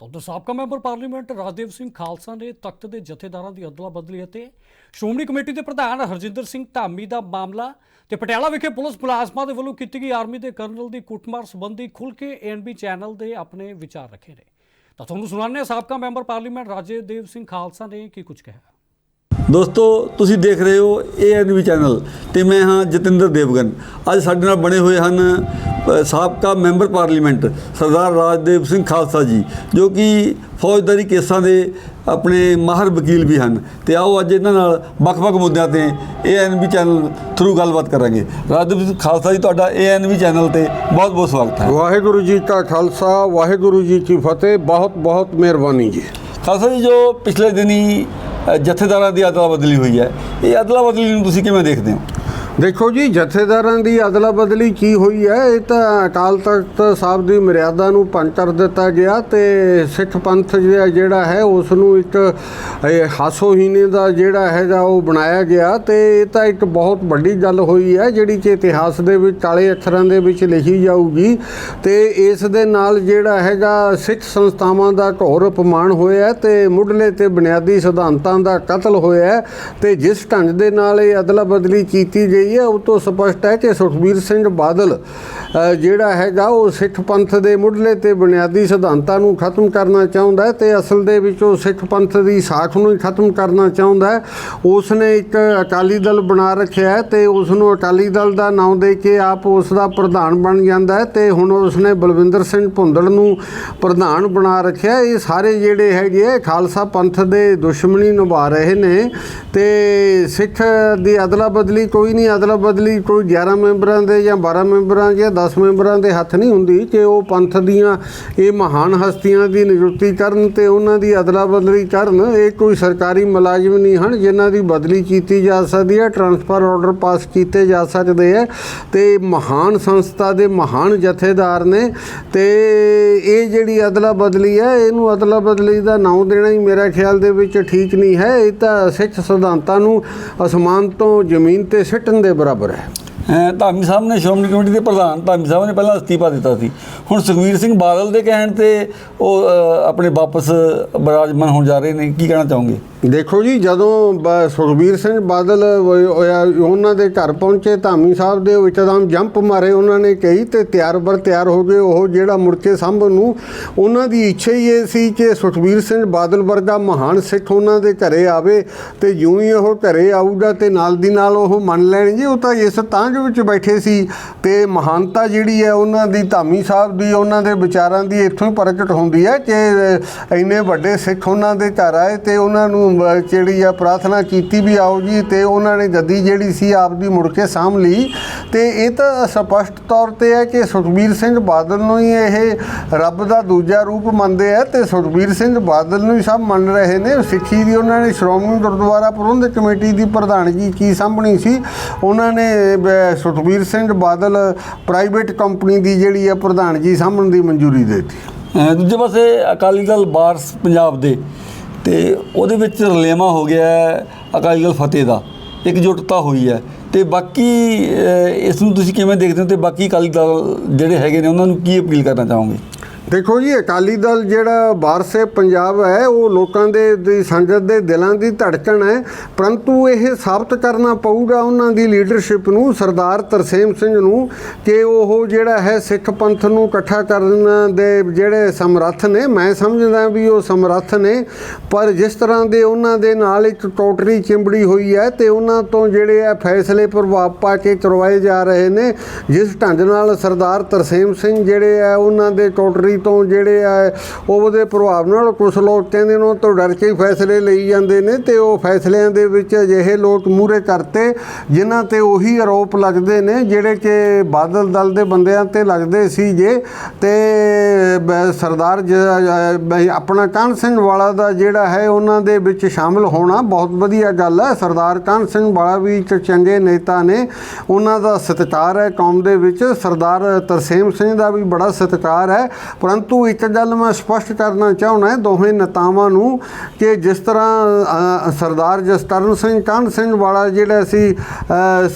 ਤਾਂ ਉਧਰ ਸਾਬਕਾ ਮੈਂਬਰ ਪਾਰਲੀਮੈਂਟ ਰਾਜਦੇਵ ਸਿੰਘ ਖਾਲਸਾ ਨੇ ਤਖਤ ਦੇ ਜਥੇਦਾਰਾਂ ਦੀ ਅਦਲਾ ਬਦਲੀ ਅਤੇ ਸ਼੍ਰੋਮਣੀ ਕਮੇਟੀ ਦੇ ਪ੍ਰਧਾਨ ਹਰਜਿੰਦਰ ਸਿੰਘ ਧਾਮੀ ਦਾ ਮਾਮਲਾ ਤੇ ਪਟਿਆਲਾ ਵਿਖੇ ਪੁਲਿਸ ਮੁਲਾਜ਼ਮਾਂ ਦੇ ਵੱਲੋਂ ਕੀਤੀ ਗਈ ਆਰਮੀ ਦੇ ਕਰਨਲ ਦੀ ਕੁੱਟਮਾਰ ਸੰਬੰਧੀ ਖੁੱਲ ਕੇ ਏਐਨਬੀ ਚੈਨਲ ਦੇ ਆਪਣੇ ਵਿਚਾਰ ਰੱਖੇ ਨੇ। ਤਾਂ ਤੁਹਾਨੂੰ ਸੁਣਾਉਂਦੇ ਹਾਂ, ਸਾਬਕਾ ਮੈਂਬਰ ਪਾਰਲੀਮੈਂਟ ਰਾਜਦੇਵ ਸਿੰਘ ਖਾਲਸਾ ਨੇ ਕੀ ਕੁਝ ਕਿਹਾ। ਦੋਸਤੋ, ਤੁਸੀਂ ਦੇਖ ਰਹੇ ਹੋ ਏਐਨਵੀ ਚੈਨਲ ਤੇ ਮੈਂ ਹਾਂ ਜਤਿੰਦਰ ਦੇਵਗਨ। ਅੱਜ ਸਾਡੇ ਨਾਲ ਬਣੇ ਹੋਏ ਹਨ ਸਾਬਕਾ ਮੈਂਬਰ ਪਾਰਲੀਮੈਂਟ ਸਰਦਾਰ ਰਾਜਦੇਵ ਸਿੰਘ ਖਾਲਸਾ ਜੀ ਜੋ ਕਿ ਫੌਜਦਾਰੀ ਕੇਸਾਂ ਦੇ ਆਪਣੇ ਮਾਹਰ ਵਕੀਲ ਵੀ ਹਨ। ਤੇ ਆਓ ਅੱਜ ਇਹਨਾਂ ਨਾਲ ਵੱਖ-ਵੱਖ ਮੁੱਦਿਆਂ ਤੇ ਏਐਨਵੀ ਚੈਨਲ ਥਰੂ ਗੱਲਬਾਤ ਕਰਾਂਗੇ। ਰਾਜਦੇਵ ਸਿੰਘ ਖਾਲਸਾ ਜੀ ਤੁਹਾਡਾ ਏਐਨਵੀ ਚੈਨਲ ਤੇ ਬਹੁਤ-ਬਹੁਤ ਸਵਾਗਤ ਹੈ। ਵਾਹਿਗੁਰੂ ਜੀ ਕਾ ਖਾਲਸਾ ਵਾਹਿਗੁਰੂ ਜੀ ਕੀ ਫਤਿਹ। ਬਹੁਤ ਬਹੁਤ ਮਿਹਰਬਾਨੀ ਜੀ। ਖਾਲਸਾ ਜੀ ਜੋ ਪਿਛਲੇ ਦਿਨੀ ਜਥੇਦਾਰਾਂ ਦੀ ਅਦਲਾ ਬਦਲੀ ਹੋਈ ਹੈ ਇਹ ਅਦਲਾ ਬਦਲੀ ਨੂੰ ਤੁਸੀਂ ਕਿਵੇਂ ਦੇਖਦੇ ਹੋ? ਦੇਖੋ ਜੀ, ਜਥੇਦਾਰਾਂ ਦੀ ਅਦਲਾ ਬਦਲੀ ਕੀ ਹੋਈ ਹੈ, ਇਹ ਤਾਂ ਅਕਾਲ ਤਖਤ ਸਾਹਿਬ ਦੀ ਮਰਿਆਦਾ ਨੂੰ ਭੰਗ ਕਰ ਦਿੱਤਾ ਗਿਆ ਤੇ ਸਿੱਖ ਪੰਥ ਜਿਹੜਾ ਹੈ ਉਸ ਨੂੰ ਇੱਕ ਹਾਸੋਹੀਨੇ ਦਾ ਜਿਹੜਾ ਹੈਗਾ ਉਹ ਬਣਾਇਆ ਗਿਆ ਤੇ ਇਹ ਤਾਂ ਇੱਕ ਬਹੁਤ ਵੱਡੀ ਗੱਲ ਹੋਈ ਹੈ, ਜਿਹੜੀ ਕਿ ਇਤਿਹਾਸ ਦੇ ਵਿੱਚ, ਕਾਲੇ ਅੱਖਰਾਂ ਦੇ ਵਿੱਚ ਲਿਖੀ ਜਾਊਗੀ ਤੇ ਇਸ ਦੇ ਨਾਲ ਜਿਹੜਾ ਹੈਗਾ ਸਿੱਖ ਸੰਸਥਾਵਾਂ ਦਾ ਘੋਰ ਅਪਮਾਨ ਹੋਇਆ ਤੇ ਮੁੱਢਲੇ ਤੇ ਬੁਨਿਆਦੀ ਸਿਧਾਂਤਾਂ ਦਾ ਕਤਲ ਹੋਇਆ ਹੈ ਤੇ ਜਿਸ ਢੰਗ ਦੇ ਨਾਲ ਇਹ ਅਦਲਾ ਬਦਲੀ ਕੀਤੀ ਗਈ ਹੈ। ਉਹ ਤੋਂ ਸਪਸ਼ਟ ਹੈ ਕਿ ਸੁਖਬੀਰ ਸਿੰਘ ਬਾਦਲ ਜਿਹੜਾ ਹੈਗਾ ਉਹ ਸਿੱਖ ਪੰਥ ਦੇ ਮੁੱਢਲੇ ਤੇ ਬੁਨਿਆਦੀ ਸਿਧਾਂਤਾਂ ਨੂੰ ਖਤਮ ਕਰਨਾ ਚਾਹੁੰਦਾ ਹੈ ਤੇ ਅਸਲ ਦੇ ਵਿੱਚ ਉਹ ਸਿੱਖ ਪੰਥ ਦੀ ਸਾਖ ਨੂੰ ਹੀ ਖਤਮ ਕਰਨਾ ਚਾਹੁੰਦਾ ਹੈ। ਉਸ ਨੇ ਇੱਕ ਅਕਾਲੀ ਦਲ ਬਣਾ ਰੱਖਿਆ ਹੈ ਤੇ ਉਸ ਨੂੰ ਅਕਾਲੀ ਦਲ ਦਾ ਨਾਮ ਦੇ ਕੇ ਆਪ ਉਸ ਦਾ ਪ੍ਰਧਾਨ ਬਣ ਜਾਂਦਾ ਹੈ ਤੇ ਹੁਣ ਉਸ ਨੇ ਬਲਵਿੰਦਰ ਸਿੰਘ ਭੁੰਦੜ ਨੂੰ ਪ੍ਰਧਾਨ ਬਣਾ ਰੱਖਿਆ ਇਹ ਸਾਰੇ ਜਿਹੜੇ ਹੈਗੇ ਆ, ਖਾਲਸਾ ਪੰਥ ਦੇ ਦੁਸ਼ਮਣੀ ਨਿਭਾ ਰਹੇ ਨੇ ਤੇ ਸਿੱਖ ਦੀ ਅਦਲਾ ਬਦਲੀ ਕੋਈ ਨਹੀਂ ਅਦਲਾ ਬਦਲੀ ਕੋਈ 11 ਮੈਂਬਰਾਂ ਦੇ ਜਾਂ 12 ਮੈਂਬਰਾਂ ਜਾਂ 10 ਮੈਂਬਰਾਂ ਦੇ ਹੱਥ ਨਹੀਂ ਹੁੰਦੀ ਕਿ ਉਹ ਪੰਥ ਦੀਆਂ ਇਹ ਮਹਾਨ ਹਸਤੀਆਂ ਦੀ ਨਿਯੁਕਤੀ ਕਰਨ ਤੇ ਉਹਨਾਂ ਦੀ ਅਦਲਾ ਬਦਲੀ ਕਰਨ, ਇਹ ਕੋਈ ਸਰਕਾਰੀ ਮੁਲਾਜ਼ਮ ਨਹੀਂ ਹਨ ਜਿਨ੍ਹਾਂ ਦੀ ਬਦਲੀ ਕੀਤੀ ਜਾ ਸਕਦੀ ਹੈ ਟਰਾਂਸਫਰ ਆਰਡਰ ਪਾਸ ਕੀਤੇ ਜਾ ਸਕਦੇ ਹੈ ਤੇ ਮਹਾਨ ਸੰਸਥਾ ਦੇ ਮਹਾਨ ਜਥੇਦਾਰ ਨੇ ਤੇ ਇਹ ਜਿਹੜੀ ਅਦਲਾ ਬਦਲੀ ਹੈ, ਇਹਨੂੰ ਅਦਲਾ ਬਦਲੀ ਦਾ ਨਾਮ ਦੇਣਾ ਹੀ ਮੇਰਾ ਖਿਆਲ ਦੇ ਵਿੱਚ ਠੀਕ ਨਹੀਂ ਹੈ। ਇਹ ਤਾਂ ਸਿੱਖ ਸਿਧਾਂਤਾਂ ਨੂੰ ਅਸਮਾਨ ਤੋਂ ਜ਼ਮੀਨ ਤੇ ਸਿੱਟਣ ਦੇ ਬਰਾਬਰ ਹੈ। ਧਾਮੀ ਸਾਹਿਬ ਨੇ ਸ਼੍ਰੋਮਣੀ ਕਮੇਟੀ ਦੇ ਪ੍ਰਧਾਨ ਧਾਮੀ ਸਾਹਿਬ ਨੇ ਪਹਿਲਾਂ ਅਸਤੀਫਾ ਦਿੱਤਾ ਸੀ। ਹੁਣ ਸੁਖਵੀਰ ਸਿੰਘ ਬਾਦਲ ਦੇ ਕਹਿਣ ਤੇ ਉਹ ਆਪਣੇ ਵਾਪਸ ਬਰਾਜਮਾਨ ਹੋਣ ਜਾ ਰਹੇ ਨੇ। ਕੀ ਕਹਿਣਾ ਚਾਹੋਗੇ? ਦੇਖੋ ਜੀ, ਜਦੋਂ ਬ- ਸੁਖਬੀਰ ਸਿੰਘ ਬਾਦਲ ਉਹਨਾਂ ਦੇ ਘਰ ਪਹੁੰਚੇ, ਧਾਮੀ ਸਾਹਿਬ ਦੇ ਉਹ ਇੱਕਦਮ ਜੰਪ ਮਾਰੇ, ਉਹਨਾਂ ਨੇ ਕਹੀ ਤੇ ਤਿਆਰ ਬਰ ਤਿਆਰ ਹੋ ਗਏ, ਉਹ ਜਿਹੜਾ ਮੁੜ ਕੇ ਸਾਂਭਣ ਨੂੰ, ਉਹਨਾਂ ਦੀ ਇੱਛਾ ਹੀ ਇਹ ਸੀ ਕਿ ਸੁਖਬੀਰ ਸਿੰਘ ਬਾਦਲ ਵਰਗਾ ਮਹਾਨ ਸਿੱਖ ਉਹਨਾਂ ਦੇ ਘਰੇ ਆਵੇ ਤੇ ਜਿਉਂ ਹੀ ਉਹ ਘਰੇ ਆਊਗਾ ਤੇ ਨਾਲ ਦੀ ਨਾਲ ਉਹ ਮੰਨ ਲੈਣਗੇ, ਉਹ ਤਾਂ ਇਸ ਤਾਂਘ ਵਿੱਚ ਬੈਠੇ ਸੀ ਤੇ ਮਹਾਨਤਾ ਜਿਹੜੀ ਹੈ ਉਹਨਾਂ ਦੀ, ਧਾਮੀ ਸਾਹਿਬ ਦੀ, ਉਹਨਾਂ ਦੇ ਵਿਚਾਰਾਂ ਦੀ ਇੱਥੋਂ ਹੀ ਪ੍ਰਗਟ ਹੁੰਦੀ ਹੈ ਕਿ ਇੰਨੇ ਵੱਡੇ ਸਿੱਖ ਉਹਨਾਂ ਦੇ ਘਰ ਆਏ ਤੇ ਉਹਨਾਂ ਨੂੰ ਜਿਹੜੀ ਆ ਪ੍ਰਾਰਥਨਾ ਕੀਤੀ ਵੀ ਆਓ ਜੀ ਤੇ ਉਹਨਾਂ ਨੇ ਗੱਦੀ ਜਿਹੜੀ ਸੀ ਆਪ ਦੀ ਮੁੜ ਕੇ ਸਾਂਭ ਲਈ। ਤੇ ਇਹ ਤਾਂ ਸਪਸ਼ਟ ਤੌਰ ਤੇ ਹੈ ਕਿ ਸੁਖਬੀਰ ਸਿੰਘ ਬਾਦਲ ਨੂੰ ਹੀ ਇਹ ਰੱਬ ਦਾ ਦੂਜਾ ਰੂਪ ਮੰਨਦੇ ਆ ਤੇ ਸੁਖਬੀਰ ਸਿੰਘ ਬਾਦਲ ਨੂੰ ਹੀ ਸਭ ਮੰਨ ਰਹੇ ਨੇ। ਸਿੱਖੀ ਦੀ ਉਹਨਾਂ ਨੇ ਸ਼੍ਰੋਮਣੀ ਗੁਰਦੁਆਰਾ ਪ੍ਰਬੰਧਕ ਕਮੇਟੀ ਦੀ ਪ੍ਰਧਾਨਗੀ ਕੀ ਸਾਂਭਣੀ ਸੀ? ਉਹਨਾਂ ਨੇ ਸੁਖਬੀਰ ਸਿੰਘ ਬਾਦਲ ਪ੍ਰਾਈਵੇਟ ਕੰਪਨੀ ਦੀ ਜਿਹੜੀ ਆ ਪ੍ਰਧਾਨਗੀ ਸਾਂਭਣ ਦੀ ਮਨਜ਼ੂਰੀ ਦੇ ਦਿੱਤੀ। ਦੂਜੇ ਪਾਸੇ ਅਕਾਲੀ ਦਲ ਬਾਰਸ ਪੰਜਾਬ ਦੇ ਤੇ ਉਹਦੇ ਵਿੱਚ ਰਲੇਮਾ ਹੋ ਗਿਆ ਅਕਾਲੀ ਦਲ ਫਤਿਹ ਦਾ, ਇਕਜੁੱਟਤਾ ਹੋਈ ਹੈ। ਤੇ ਬਾਕੀ ਇਸ ਨੂੰ ਤੁਸੀਂ ਕਿਵੇਂ ਦੇਖਦੇ ਹੋ ਤੇ ਬਾਕੀ ਅਕਾਲੀ ਦਲ ਜਿਹੜੇ ਹੈਗੇ ਨੇ, ਉਹਨਾਂ ਨੂੰ ਕੀ ਅਪੀਲ ਕਰਨਾ ਚਾਹੋਗੇ? ਦੇਖੋ ਜੀ, ਅਕਾਲੀ ਦਲ ਜਿਹੜਾ ਬਾਰਸੇ ਪੰਜਾਬ ਹੈ, ਉਹ ਲੋਕਾਂ ਦੇ, ਦੀ ਸੰਗਤ ਦੇ ਦਿਲਾਂ ਦੀ ਧੜਕਣ ਹੈ। ਪਰੰਤੂ ਇਹ ਸਾਬਤ ਕਰਨਾ ਪਊਗਾ ਉਹਨਾਂ ਦੀ ਲੀਡਰਸ਼ਿਪ ਨੂੰ, ਸਰਦਾਰ ਤਰਸੇਮ ਸਿੰਘ ਨੂੰ, ਕਿ ਉਹ ਜਿਹੜਾ ਹੈ, ਸਿੱਖ ਪੰਥ ਨੂੰ ਇਕੱਠਾ ਕਰਨ ਦੇ ਜਿਹੜੇ ਸਮਰੱਥ ਨੇ, ਮੈਂ ਸਮਝਦਾ ਵੀ ਉਹ ਸਮਰੱਥ ਨੇ, ਪਰ ਜਿਸ ਤਰ੍ਹਾਂ ਦੇ ਉਹਨਾਂ ਦੇ ਨਾਲ ਇੱਕ ਟੋਟਰੀ ਚਿੰਬੜੀ ਹੋਈ ਹੈ ਤੇ ਉਹਨਾਂ ਤੋਂ ਜਿਹੜੇ ਆ ਫੈਸਲੇ ਪ੍ਰਭਾਵ ਪਾ ਕੇ ਕਰਵਾਏ ਜਾ ਰਹੇ ਨੇ, ਜਿਸ ਢੰਗ ਨਾਲ ਸਰਦਾਰ ਤਰਸੇਮ ਸਿੰਘ ਜਿਹੜੇ ਆ ਉਹਨਾਂ ਦੇ ਟੋਟਰੀ ਤੋਂ ਜਿਹੜੇ ਆ ਉਹਦੇ ਪ੍ਰਭਾਵ ਨਾਲ ਕੁਝ ਲੋਕ ਕਹਿੰਦੇ ਨੇ ਉਹ ਤੋਂ ਡਰ ਕੇ ਹੀ ਫੈਸਲੇ ਲਈ ਜਾਂਦੇ ਨੇ ਤੇ ਉਹ ਫੈਸਲਿਆਂ ਦੇ ਵਿੱਚ ਅਜਿਹੇ ਲੋਕ ਮੂਰੇ ਕਰਤੇ ਜਿਨ੍ਹਾਂ ਤੇ ਉਹੀ ਆਰੋਪ ਲੱਗਦੇ ਨੇ ਜਿਹੜੇ ਕਿ ਬਾਦਲ ਦਲ ਦੇ ਬੰਦਿਆਂ ਤੇ ਲੱਗਦੇ ਸੀ ਜੇ ਤੇ ਸਰਦਾਰ ਆਪਣਾ ਕਾਹਨ ਸਿੰਘ ਵਾਲਾ ਦਾ ਜਿਹੜਾ ਹੈ ਉਹਨਾਂ ਦੇ ਵਿੱਚ ਸ਼ਾਮਲ ਹੋਣਾ ਬਹੁਤ ਵਧੀਆ ਗੱਲ ਹੈ। ਸਰਦਾਰ ਕਾਹਨ ਸਿੰਘ ਵਾਲਾ ਵੀ ਚੰਗੇ ਨੇਤਾ ਨੇ, ਉਹਨਾਂ ਦਾ ਸਤਿਕਾਰ ਹੈ ਕੌਮ ਦੇ ਵਿੱਚ। ਸਰਦਾਰ ਤਰਸੇਮ ਸਿੰਘ ਦਾ ਵੀ ਬੜਾ ਸਤਿਕਾਰ ਹੈ। ਪਰੰਤੂ ਇੱਕ ਗੱਲ ਮੈਂ ਸਪਸ਼ਟ ਕਰਨਾ ਚਾਹੁੰਦਾ ਦੋਹੇ ਨੇਤਾਵਾਂ ਨੂੰ ਕਿ ਜਿਸ ਤਰ੍ਹਾਂ ਸਰਦਾਰ ਜਸਤਰਨ ਸਿੰਘ ਕੰਨ ਸਿੰਘ ਵਾਲਾ ਜਿਹੜਾ ਸੀ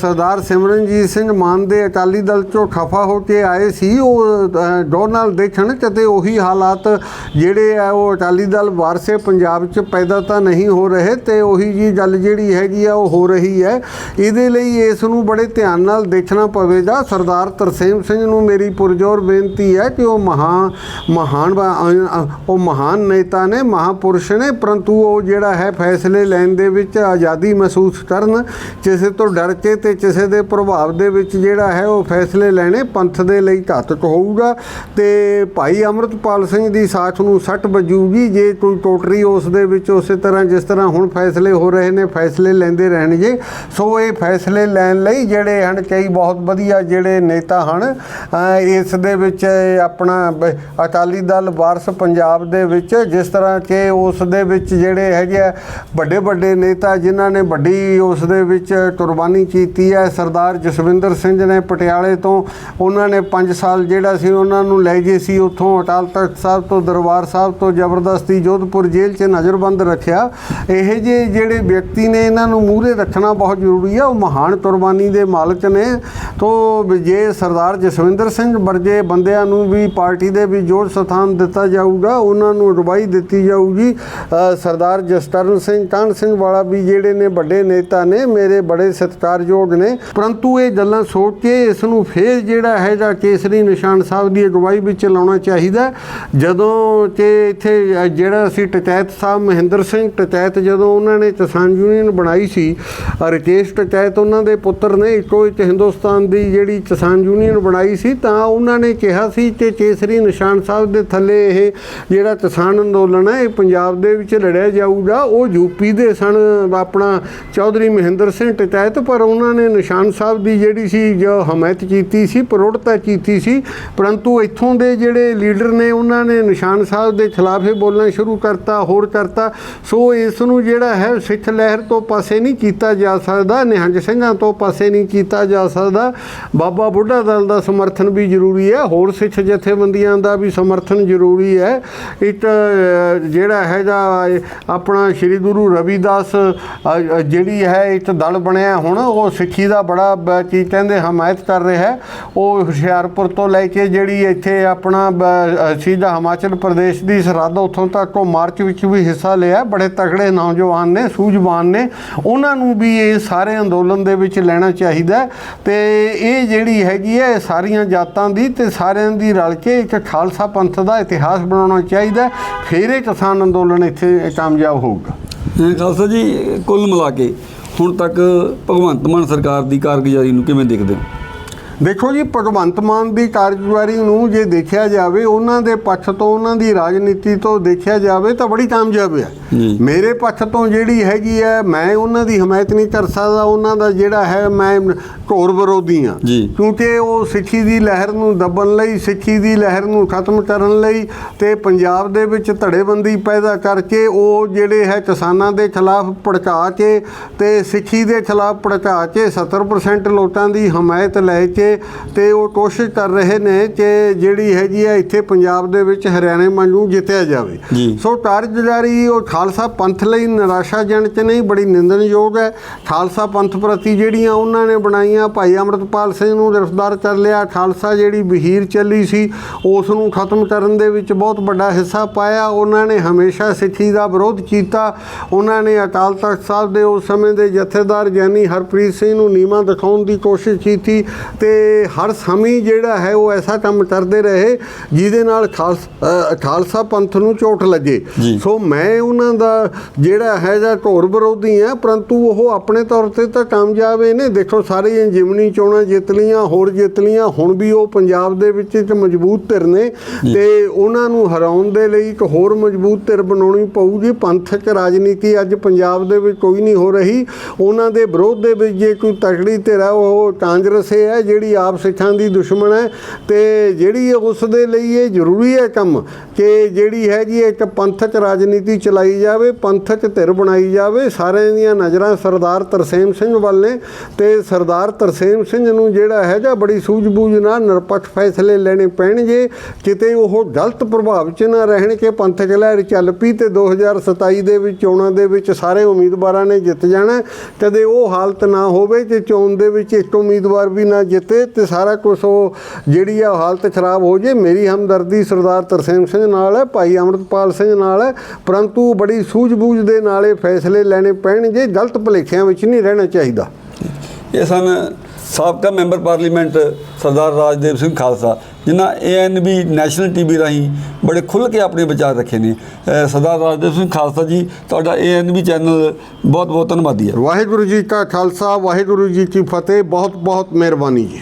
ਸਰਦਾਰ ਸਿਮਰਨਜੀਤ ਸਿੰਘ ਮਾਨ ਦੇ ਅਕਾਲੀ ਦਲ ਚੋਂ ਖਫਾ ਹੋ ਕੇ ਆਏ ਸੀ ਉਹ ਅ, ਡੋਨਾਲਡ ਦੇਖਣ ਕਿਤੇ ਉਹੀ ਹਾਲਾਤ ਜਿਹੜੇ ਆ ਉਹ ਅਕਾਲੀ ਦਲ ਵਾਰਸੇ ਪੰਜਾਬ 'ਚ ਪੈਦਾ ਤਾਂ ਨਹੀਂ ਹੋ ਰਹੇ ਤੇ ਉਹੀ ਜੀ ਗੱਲ ਜਿਹੜੀ ਹੈਗੀ ਆ ਉਹ ਹੋ ਰਹੀ ਹੈ। ਇਹਦੇ ਲਈ ਇਸ ਨੂੰ ਬੜੇ ਧਿਆਨ ਨਾਲ ਦੇਖਣਾ ਪਵੇਗਾ। ਸਰਦਾਰ ਤਰਸੇਮ ਸਿੰਘ ਨੂੰ ਮੇਰੀ ਪੁਰਜੋਰ ਬੇਨਤੀ ਹੈ ਕਿ ਉਹ ਮਹਾ ਮਹਾਨ ਬ- ਉਹ ਮਹਾਨ ਨੇਤਾ ਨੇ, ਮਹਾਪੁਰਸ਼ ਨੇ, ਪਰੰਤੂ ਉਹ ਜਿਹੜਾ ਹੈ ਫੈਸਲੇ ਲੈਣ ਦੇ ਵਿੱਚ ਆਜ਼ਾਦੀ ਮਹਿਸੂਸ ਕਰਨ, ਕਿਸੇ ਤੋਂ ਡਰ ਕੇ ਤੇ ਕਿਸੇ ਦੇ ਪ੍ਰਭਾਵ ਦੇ ਵਿੱਚ ਜਿਹੜਾ ਹੈ ਉਹ ਫੈਸਲੇ ਲੈਣੇ ਪੰਥ ਦੇ ਲਈ ਘਾਤਕ ਹੋਊਗਾ। ਤੇ ਭਾਈ ਅਮਰਤਪਾਲ ਸਿੰਘ ਦੀ ਸਾਥ ਨੂੰ ਸੱਟ ਵੱਜੂਗੀ, ਜੇ ਕੋਈ ਟੋਟਰੀ ਉਸ ਦੇ ਵਿੱਚ ਉਸੇ ਤਰ੍ਹਾਂ, ਜਿਸ ਤਰ੍ਹਾਂ ਹੁਣ ਫੈਸਲੇ ਹੋ ਰਹੇ ਨੇ, ਫੈਸਲੇ ਲੈਂਦੇ ਰਹਿਣਗੇ। ਸੋ ਇਹ ਫੈਸਲੇ ਲੈਣ ਲਈ ਜਿਹੜੇ ਹਨ, ਕਈ ਬਹੁਤ ਵਧੀਆ ਜਿਹੜੇ ਨੇਤਾ ਹਨ ਇਸ ਦੇ ਵਿੱਚ ਆਪਣਾ ਅਕਾਲੀ ਦਲ ਵਾਰਸ ਪੰਜਾਬ ਦੇ ਵਿੱਚ, ਜਿਸ ਤਰ੍ਹਾਂ ਕਿ ਉਸ ਦੇ ਵਿੱਚ ਜਿਹੜੇ ਹੈਗੇ ਆ ਵੱਡੇ ਵੱਡੇ ਨੇਤਾ ਜਿਨ੍ਹਾਂ ਨੇ ਵੱਡੀ ਉਸ ਦੇ ਵਿੱਚ ਕੁਰਬਾਨੀ ਕੀਤੀ ਹੈ, ਸਰਦਾਰ ਜਸਵਿੰਦਰ ਸਿੰਘ ਨੇ ਪਟਿਆਲੇ ਤੋਂ, ਉਹਨਾਂ ਨੇ 5 ਸਾਲ ਜਿਹੜਾ ਸੀ ਉਹਨਾਂ ਨੂੰ ਲੈ ਗਏ ਸੀ ਉੱਥੋਂ ਅਟਾਲ ਤਖਤ ਸਾਹਿਬ ਤੋਂ, ਦਰਬਾਰ ਸਾਹਿਬ ਤੋਂ, ਜ਼ਬਰਦਸਤੀ ਜੋਧਪੁਰ ਜੇਲ੍ਹ 'ਚ ਨਜ਼ਰਬੰਦ ਰੱਖਿਆ। ਇਹ ਜੇ ਜਿਹੜੇ ਵਿਅਕਤੀ ਨੇ ਇਹਨਾਂ ਨੂੰ ਮੂਹਰੇ ਰੱਖਣਾ ਬਹੁਤ ਜ਼ਰੂਰੀ ਹੈ ਉਹ ਮਹਾਨ ਕੁਰਬਾਨੀ ਦੇ ਮਾਲਕ ਨੇ। ਤੋਂ, ਜੇ ਸਰਦਾਰ ਜਸਵਿੰਦਰ ਸਿੰਘ ਵਰਗੇ ਬੰਦਿਆਂ ਨੂੰ ਵੀ ਪਾਰਟੀ ਦੇ ਵੀ ਜੋੜ ਸਥਾਨ ਦਿੱਤਾ ਜਾਊਗਾ ਉਹਨਾਂ ਨੂੰ ਅਗਵਾਈ ਦਿੱਤੀ ਜਾਊਗੀ। ਸਰਦਾਰ ਜਸਕਰਨ ਸਿੰਘ ਕਾਹਨ ਸਿੰਘ ਵਾਲਾ ਵੀ ਜਿਹੜੇ ਨੇ ਵੱਡੇ ਨੇਤਾ ਨੇ ਮੇਰੇ ਬੜੇ ਸਤਿਕਾਰਯੋਗ ਨੇ। ਪਰੰਤੂ ਇਹ ਗੱਲਾਂ ਸੋਚ ਕੇ ਇਸ ਨੂੰ ਫੇਰ ਜਿਹੜਾ ਹੈ ਜਾਂ ਕੇਸਰੀ ਨਿਸ਼ਾਨ ਸਾਹਿਬ ਦੀ ਅਗਵਾਈ ਵਿੱਚ ਲਾਉਣਾ ਚਾਹੀਦਾ। ਜਦੋਂ ਕਿ ਇੱਥੇ ਜਿਹੜਾ ਸੀ ਟਚੈਤ ਸਾਹਿਬ ਮਹਿੰਦਰ ਸਿੰਘ ਟਚੈਤ ਜਦੋਂ ਉਹਨਾਂ ਨੇ ਕਿਸਾਨ ਯੂਨੀਅਨ ਬਣਾਈ ਸੀ ਅ, ਰਕੇਸ਼ ਟਚੈਤ ਉਹਨਾਂ ਦੇ ਪੁੱਤਰ ਨੇ ਇੱਕੋ ਇੱਕ ਹਿੰਦੁਸਤਾਨ ਦੀ ਜਿਹੜੀ ਕਿਸਾਨ ਯੂਨੀਅਨ ਬਣਾਈ ਸੀ ਤਾਂ ਉਹਨਾਂ ਨੇ ਕਿਹਾ ਸੀ ਕਿ ਕੇਸਰੀ ਨਿਸ਼ਾਨ ਸਾਹਿਬ ਦੇ ਥੱਲੇ ਇਹ ਜਿਹੜਾ ਕਿਸਾਨ ਅੰਦੋਲਨ ਹੈ, ਇਹ ਪੰਜਾਬ ਦੇ ਵਿੱਚ ਲੜਿਆ ਜਾਊਗਾ। ਉਹ ਯੂਪੀ ਦੇ ਸਨ, ਆਪਣਾ ਚੌਧਰੀ ਮਹਿੰਦਰ ਸਿੰਘ ਟਚੈਤ ਪਰ ਉਹਨਾਂ ਨੇ ਨਿਸ਼ਾਨ ਸਾਹਿਬ ਦੀ ਜਿਹੜੀ ਸੀ ਜੋ ਹਮਾਇਤ ਕੀਤੀ ਸੀ, ਪ੍ਰੋੜਤਾ ਕੀਤੀ ਸੀ, ਪਰੰਤੂ ਇੱਥੋਂ ਦੇ ਜਿਹੜੇ ਲੀਡਰ ਨੇ, ਉਹਨਾਂ ਨੇ ਨਿਸ਼ਾਨ ਸਾਹਿਬ ਦੇ ਖਿਲਾਫ ਇਹ ਬੋਲਣਾ ਸ਼ੁਰੂ ਕਰਤਾ, ਹੋਰ ਕਰਤਾ। ਸੋ ਇਸ ਨੂੰ ਜਿਹੜਾ ਹੈ, ਸਿੱਖ ਲਹਿਰ ਤੋਂ ਪਾਸੇ ਨਹੀਂ ਕੀਤਾ ਜਾ ਸਕਦਾ, ਨਿਹੰਗ ਸਿੰਘਾਂ ਤੋਂ ਪਾਸੇ ਨਹੀਂ ਕੀਤਾ ਜਾ ਸਕਦਾ। ਬਾਬਾ ਬੁੱਢਾ ਦਲ ਦਾ ਸਮਰਥਨ ਵੀ ਜ਼ਰੂਰੀ ਹੈ। ਹੋਰ ਸਿੱਖ ਜਥੇਬੰਦੀਆਂ ਦਾ ਵੀ ਸਮਰਥਨ ਜ਼ਰੂਰੀ ਹੈ। ਇੱਕ ਜਿਹੜਾ ਹੈਗਾ, ਆਪਣਾ ਸ੍ਰੀ ਗੁਰੂ ਰਵਿਦਾਸ ਜਿਹੜੀ ਹੈ, ਇੱਕ ਦਲ ਬਣਿਆ ਹੁਣ, ਉਹ ਸਿੱਖੀ ਦਾ ਬੜਾ ਕੀ ਕਹਿੰਦੇ, ਹਮਾਇਤ ਕਰ ਰਿਹਾ ਹੈ। ਉਹ ਹੁਸ਼ਿਆਰਪੁਰ ਤੋਂ ਲੈ ਕੇ ਜਿਹੜੀ ਇੱਥੇ ਆਪਣਾ ਸਿੱਧਾ ਹਿਮਾਚਲ ਪ੍ਰਦੇਸ਼ ਦੀ ਸਰਹੱਦ, ਉੱਥੋਂ ਤੱਕ ਉਹ ਮਾਰਚ ਵਿੱਚ ਵੀ ਹਿੱਸਾ ਲਿਆ ਬੜੇ ਤਕੜੇ ਨੌਜਵਾਨ ਨੇ, ਸੂਝਵਾਨ ਨੇ। ਉਹਨਾਂ ਨੂੰ ਵੀ ਇਹ ਸਾਰੇ ਅੰਦੋਲਨ ਦੇ ਵਿੱਚ ਲੈਣਾ ਚਾਹੀਦਾ ਹੈ। ਤੇ ਇਹ ਜਿਹੜੀ ਹੈਗੀ ਹੈ, ਸਾਰੀਆਂ ਜਾਤਾਂ ਦੀ ਤੇ ਸਾਰਿਆਂ ਦੀ ਰਲ ਕੇ ਇੱਕ ਖਾਲ ਖਾਲਸਾ ਪੰਥ ਦਾ ਇਤਿਹਾਸ ਬਣਾਉਣਾ ਚਾਹੀਦਾ ਫਿਰ ਇਹ ਕਿਸਾਨ ਅੰਦੋਲਨ ਇੱਥੇ ਕਾਮਯਾਬ ਹੋਊਗਾ। ਖਾਲਸਾ ਜੀ, ਕੁੱਲ ਮਿਲਾ ਕੇ ਹੁਣ ਤੱਕ ਭਗਵੰਤ ਮਾਨ ਸਰਕਾਰ ਦੀ ਕਾਰਗੁਜ਼ਾਰੀ ਨੂੰ ਕਿਵੇਂ ਦੇਖਦੇ ਹੋ? ਦੇਖੋ ਜੀ ਭਗਵੰਤ ਮਾਨ ਦੀ ਕਾਰਜਕਾਰੀ ਨੂੰ ਜੇ ਦੇਖਿਆ ਜਾਵੇ ਉਹਨਾਂ ਦੇ ਪੱਖ ਤੋਂ ਉਹਨਾਂ ਦੀ ਰਾਜਨੀਤੀ ਤੋਂ ਦੇਖਿਆ ਜਾਵੇ ਤਾਂ ਬੜੀ ਕਾਮਯਾਬ ਹੈ। ਮੇਰੇ ਪੱਖ ਤੋਂ ਜਿਹੜੀ ਹੈਗੀ ਹੈ ਮੈਂ ਉਹਨਾਂ ਦੀ ਹਮਾਇਤ ਨਹੀਂ ਕਰ ਸਕਦਾ ਉਹਨਾਂ ਦਾ ਜਿਹੜਾ ਹੈ ਮੈਂ ਘੋਰ ਵਿਰੋਧੀ ਹਾਂ। ਕਿਉਂਕਿ ਉਹ ਸਿੱਖੀ ਦੀ ਲਹਿਰ ਨੂੰ ਦੱਬਣ ਲਈ ਸਿੱਖੀ ਦੀ ਲਹਿਰ ਨੂੰ ਖਤਮ ਕਰਨ ਲਈ ਤੇ ਪੰਜਾਬ ਦੇ ਵਿੱਚ ਧੜੇਬੰਦੀ ਪੈਦਾ ਕਰਕੇ ਉਹ ਜਿਹੜੇ ਹੈ ਕਿਸਾਨਾਂ ਦੇ ਖਿਲਾਫ ਭੜਕਾ ਕੇ ਤੇ ਸਿੱਖੀ ਦੇ ਖਿਲਾਫ ਭੜਕਾ ਕੇ 70% ਲੋਕਾਂ ਦੀ ਹਮਾਇਤ ਲੈ ਕੇ ਤੇ ਉਹ ਕੋਸ਼ਿਸ਼ ਕਰ ਰਹੇ ਨੇ ਕਿ ਜਿਹੜੀ ਹੈਗੀ ਹੈ ਇੱਥੇ ਪੰਜਾਬ ਦੇ ਵਿੱਚ ਹਰਿਆਣੇ ਮੰਗੂ ਜਿੱਤਿਆ ਜਾਵੇ। ਸੋ ਕਾਰਜਕਾਰੀ ਉਹ ਖਾਲਸਾ ਪੰਥ ਲਈ ਨਿਰਾਸ਼ਾਜਨਕ ਨਹੀਂ ਬੜੀ ਨਿੰਦਣਯੋਗ ਹੈ। ਖਾਲਸਾ ਪੰਥ ਪ੍ਰਤੀ ਜਿਹੜੀਆਂ ਉਹਨਾਂ ਨੇ ਬਣਾਈਆਂ ਭਾਈ ਅੰਮ੍ਰਿਤਪਾਲ ਸਿੰਘ ਨੂੰ ਗ੍ਰਿਫਤਾਰ ਕਰ ਲਿਆ ਖਾਲਸਾ ਜਿਹੜੀ ਬਹੀਰ ਚੱਲੀ ਸੀ ਉਸ ਨੂੰ ਖਤਮ ਕਰਨ ਦੇ ਵਿੱਚ ਬਹੁਤ ਵੱਡਾ ਹਿੱਸਾ ਪਾਇਆ। ਉਹਨਾਂ ਨੇ ਹਮੇਸ਼ਾ ਸਿੱਖੀ ਦਾ ਵਿਰੋਧ ਕੀਤਾ। ਉਹਨਾਂ ਨੇ ਅਕਾਲ ਤਖਤ ਸਾਹਿਬ ਦੇ ਉਸ ਸਮੇਂ ਦੇ ਜਥੇਦਾਰ ਗਿਆਨੀ ਹਰਪ੍ਰੀਤ ਸਿੰਘ ਨੂੰ ਨੀਵਾਂ ਦਿਖਾਉਣ ਦੀ ਕੋਸ਼ਿਸ਼ ਕੀਤੀ ਤੇ ਹਰ ਸਮੇਂ ਜਿਹੜਾ ਹੈ ਉਹ ਐਸਾ ਕੰਮ ਕਰਦੇ ਰਹੇ ਜਿਹਦੇ ਨਾਲ ਖਾਲਸ ਪੰਥ ਨੂੰ ਚੋਟ ਲੱਗੇ। ਜੀ। ਸੋ ਮੈਂ ਉਹਨਾਂ ਦਾ ਜਿਹੜਾ ਹੈਗਾ ਘੋਰ ਵਿਰੋਧੀ ਹਾਂ ਪਰੰਤੂ ਉਹ ਆਪਣੇ ਤੌਰ ਤੇ ਤਾਂ ਕਾਮਯਾਬ ਨੇ। ਦੇਖੋ ਸਾਰੀਆਂ ਜਿਮਨੀ ਚੋਣਾਂ ਜਿੱਤ ਲੀਆਂ ਹੋਰ ਜਿੱਤ ਲੀਆਂ ਹੁਣ ਵੀ ਉਹ ਪੰਜਾਬ ਦੇ ਵਿੱਚ ਇੱਕ ਮਜ਼ਬੂਤ ਧਿਰ ਨੇ ਤੇ ਉਹਨਾਂ ਨੂੰ ਹਰਾਉਣ ਦੇ ਲਈ ਇੱਕ ਹੋਰ ਮਜ਼ਬੂਤ ਧਿਰ ਬਣਾਉਣੀ ਪਊਗੀ। ਪੰਥਕ ਰਾਜਨੀਤੀ ਅੱਜ ਪੰਜਾਬ ਦੇ ਵਿੱਚ ਕੋਈ ਨਹੀਂ ਹੋ ਰਹੀ। ਉਹਨਾਂ ਦੇ ਵਿਰੋਧ ਦੇ ਵਿੱਚ ਜੇ ਕੋਈ ਤਕੜੀ ਧਿਰ ਹੈ ਉਹ ਕਾਂਗਰਸ ਹੈ ਜਿਹੜੀ ਜਿਹੜੀ ਆਪ ਸਿੱਖਾਂ ਦੀ ਦੁਸ਼ਮਣ ਹੈ ਤੇ ਜਿਹੜੀ ਉਸ ਦੇ ਲਈ ਇਹ ਜ਼ਰੂਰੀ ਹੈ ਕੰਮ ਕਿ ਜਿਹੜੀ ਹੈ ਜੀ ਇੱਕ ਪੰਥਕ ਰਾਜਨੀਤੀ ਚਲਾਈ ਜਾਵੇ ਪੰਥਕ ਧਿਰ ਬਣਾਈ ਜਾਵੇ, ਸਾਰਿਆਂ ਦੀਆਂ ਨਜ਼ਰਾਂ ਸਰਦਾਰ ਤਰਸੇਮ ਸਿੰਘ ਵੱਲ ਨੇ ਤੇ ਸਰਦਾਰ ਤਰਸੇਮ ਸਿੰਘ ਨੂੰ ਜਿਹੜਾ ਹੈਗਾ ਬੜੀ ਸੂਝ-ਬੂਝ ਨਾਲ ਨਿਰਪੱਖ ਫੈਸਲੇ ਲੈਣੇ ਪੈਣਗੇ, ਕਿਤੇ ਉਹ ਗਲਤ ਪ੍ਰਭਾਵ 'ਚ ਨਾ ਰਹਿਣ ਕਿ ਪੰਥਕ ਲਹਿਰ ਚੱਲ ਪਈ ਤੇ 2027 ਦੇ ਵਿੱਚ, ਚੋਣਾਂ ਦੇ ਵਿੱਚ ਸਾਰੇ ਉਮੀਦਵਾਰਾਂ ਨੇ ਜਿੱਤ ਜਾਣਾ, ਕਦੇ ਉਹ ਹਾਲਤ ਨਾ ਹੋਵੇ ਕਿ ਚੋਣ ਦੇ ਵਿੱਚ ਇੱਕ ਉਮੀਦਵਾਰ ਵੀ ਨਾ ਜਿੱਤ ਤੇ ਸਾਰਾ ਕੁਝ ਉਹ ਜਿਹੜੀ ਆ ਹਾਲਤ ਖਰਾਬ ਹੋ ਜੇ ਮੇਰੀ ਹਮਦਰਦੀ ਸਰਦਾਰ ਤਰਸੇਮ ਸਿੰਘ ਨਾਲ ਹੈ ਭਾਈ ਅਮਰਤਪਾਲ ਸਿੰਘ ਨਾਲ ਹੈ ਪਰੰਤੂ ਬੜੀ ਸੂਝ-ਬੂਝ ਦੇ ਨਾਲ ਇਹ ਫੈਸਲੇ ਲੈਣੇ ਪੈਣਗੇ ਗਲਤ ਭੁਲੇਖਿਆਂ ਵਿੱਚ ਨਹੀਂ ਰਹਿਣਾ ਚਾਹੀਦਾ। ਇਹ ਸਨ ਸਾਬਕਾ ਮੈਂਬਰ ਪਾਰਲੀਮੈਂਟ ਸਰਦਾਰ ਰਾਜਦੇਵ ਸਿੰਘ ਖਾਲਸਾ ਜਿਨ੍ਹਾਂ ਏਐਨਬੀ ਨੈਸ਼ਨਲ ਟੀਵੀ ਰਾਹੀਂ ਬੜੇ ਖੁੱਲ੍ਹ ਕੇ ਆਪਣੇ ਵਿਚਾਰ ਰੱਖੇ ਨੇ। ਸਰਦਾਰ ਰਾਜਦੇਵ ਸਿੰਘ ਖਾਲਸਾ ਜੀ ਤੁਹਾਡਾ ਏਐਨਬੀ ਚੈਨਲ ਬਹੁਤ ਬਹੁਤ ਧੰਨਵਾਦੀ ਹੈ। ਵਾਹਿਗੁਰੂ ਜੀ ਕਾ ਖਾਲਸਾ ਵਾਹਿਗੁਰੂ ਜੀ ਕੀ ਫਤਿਹ ਬਹੁਤ ਬਹੁਤ ਮਿਹਰਬਾਨੀ ਜੀ।